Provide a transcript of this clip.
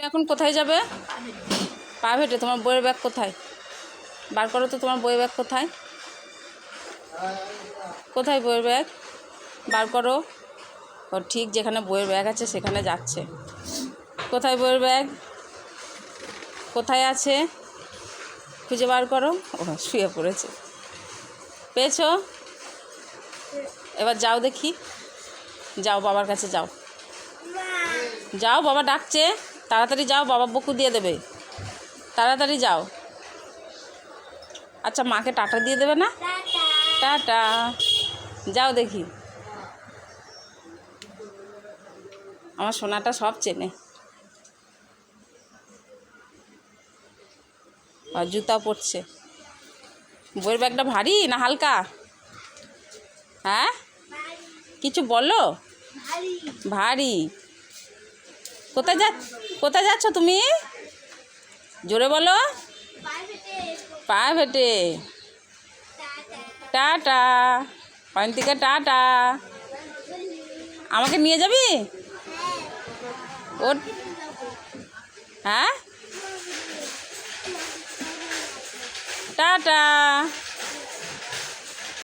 তুমি এখন কোথায় যাবে? প্রাইভেটে তোমার বইয়ের ব্যাগ কোথায়? বার করো তো তোমার বইয়ের ব্যাগ কোথায়? কোথায় বইয়ের ব্যাগ? বার করো। ও ঠিক যেখানে বইয়ের ব্যাগ আছে, সেখানে যাচ্ছে। কোথায় বইয়ের ব্যাগ? কোথায় আছে? খুঁজে বার করো। ও, শুয়ে পড়েছে। পেয়েছ? এবার যাও দেখি। যাও, বাবার কাছে যাও। যাও, বাবা ডাকছে। তাড়াতাড়ি যাও বাবা বকু দিয়ে দেবে। তাড়াতাড়ি যাও। আচ্ছা মাকে টাটা দিয়ে দেবে না? টাটা। যাও দেখি। আমার সোনাটা সব চেনে। আর জুতা পরছে। বইয়ের ব্যাগটা ভারী না হালকা? হ্যাঁ? কিছু বলো? ভারী। কোথায় যা কোথায় যাচ্ছ তুমি? জোরে বলো। প্রাইভেটে টাটা। অয়ন্তিকা টাটা। আমাকে নিয়ে যাবি? ওর হ্যাঁ? টাটা।